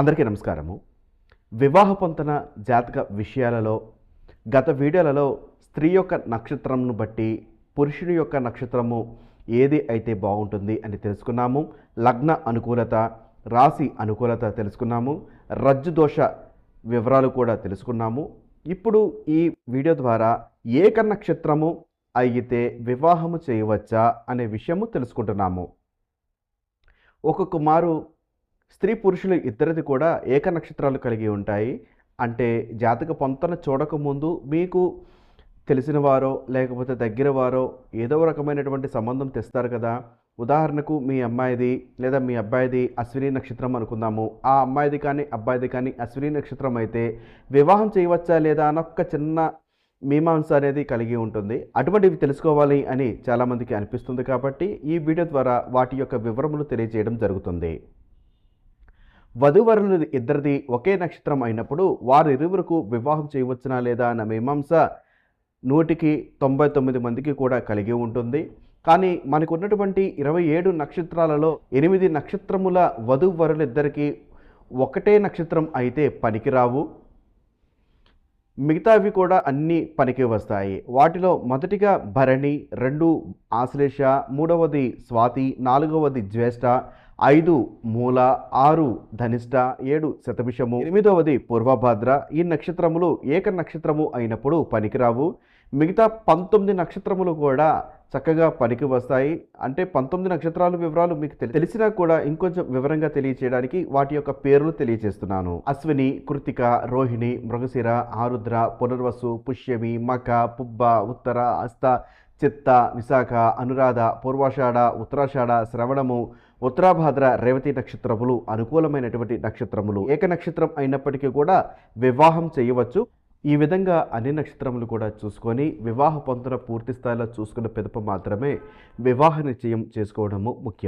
అందరికీ నమస్కారము. వివాహ పొంతన జాతక విషయాలలో గత వీడియోలలో స్త్రీ యొక్క నక్షత్రంను బట్టి పురుషుని యొక్క నక్షత్రము ఏది అయితే బాగుంటుంది అని తెలుసుకున్నాము. లగ్న అనుకూలత రాశి అనుకూలత తెలుసుకున్నాము. రజ్జు దోష వివరాలు కూడా తెలుసుకున్నాము. ఇప్పుడు ఈ వీడియో ద్వారా ఏక నక్షత్రము అయితే వివాహము చేయవచ్చా అనే విషయము తెలుసుకుంటున్నాము. ఒక్కొక్క మారు స్త్రీ పురుషులు ఇద్దరిది కూడా ఏక నక్షత్రాలు కలిగి ఉంటాయి. అంటే జాతక పొంతన చూడకముందు మీకు తెలిసిన వారో లేకపోతే దగ్గర వారో ఏదో రకమైనటువంటి సంబంధం తెస్తారు కదా. ఉదాహరణకు మీ అమ్మాయిది లేదా మీ అబ్బాయిది అశ్విని నక్షత్రం అనుకుందాము. ఆ అమ్మాయిది కానీ అబ్బాయిది కానీ అశ్విని నక్షత్రం అయితే వివాహం చేయవచ్చా లేదా అనొక్క చిన్న మీమాంస అనేది కలిగి ఉంటుంది. అటువంటివి తెలుసుకోవాలి అని చాలామందికి అనిపిస్తుంది కాబట్టి ఈ వీడియో ద్వారా వాటి యొక్క వివరములు తెలియజేయడం జరుగుతుంది. వధువరులు ఇద్దరిది ఒకే నక్షత్రం అయినప్పుడు వారిరువురకు వివాహం చేయవచ్చునా లేదా అన్న మీమాంస నూటికి తొంభై తొమ్మిది మందికి కూడా కలిగి ఉంటుంది. కానీ మనకున్నటువంటి ఇరవై ఏడు నక్షత్రాలలో ఎనిమిది నక్షత్రముల వధువరులిద్దరికీ ఒకటే నక్షత్రం అయితే పనికిరావు. మిగతావి కూడా అన్నీ పనికి వస్తాయి. వాటిలో మొదటిగా భరణి రెండు ఆశ్లేష మూడవది స్వాతి నాలుగవది జ్యేష్ఠ ఐదు మూల ఆరు ధనిష్ట ఏడు శతభిషము. ఎనిమిదవది పూర్వభాద్ర. ఈ నక్షత్రములు ఏక నక్షత్రము అయినప్పుడు పనికిరావు. మిగతా పంతొమ్మిది నక్షత్రములు కూడా చక్కగా పనికి వస్తాయి. అంటే పంతొమ్మిది నక్షత్రాల వివరాలు మీకు తెలి- తెలిసినా కూడా ఇంకొంచెం వివరంగా తెలియచేయడానికి వాటి యొక్క పేర్లు తెలియజేస్తున్నాను అశ్విని కృతిక రోహిణి మృగశిర ఆరుద్ర పునర్వసు పుష్యమి మక పుబ్బ ఉత్తర అస్త చిత్త విశాఖ అనురాధ పూర్వాషాఢ ఉత్తరాషాఢ శ్రవణము ఉత్తరాభాద్ర రేవతి నక్షత్రములు అనుకూలమైనటువంటి నక్షత్రములు. ఏక నక్షత్రం అయినప్పటికీ కూడా వివాహం చేయవచ్చు. ఈ విధంగా అన్ని నక్షత్రములు కూడా చూసుకొని వివాహ పొందన పూర్తి స్థాయిలో చూసుకున్న పిదప మాత్రమే వివాహ నిశ్చయం చేసుకోవడము ముఖ్యం.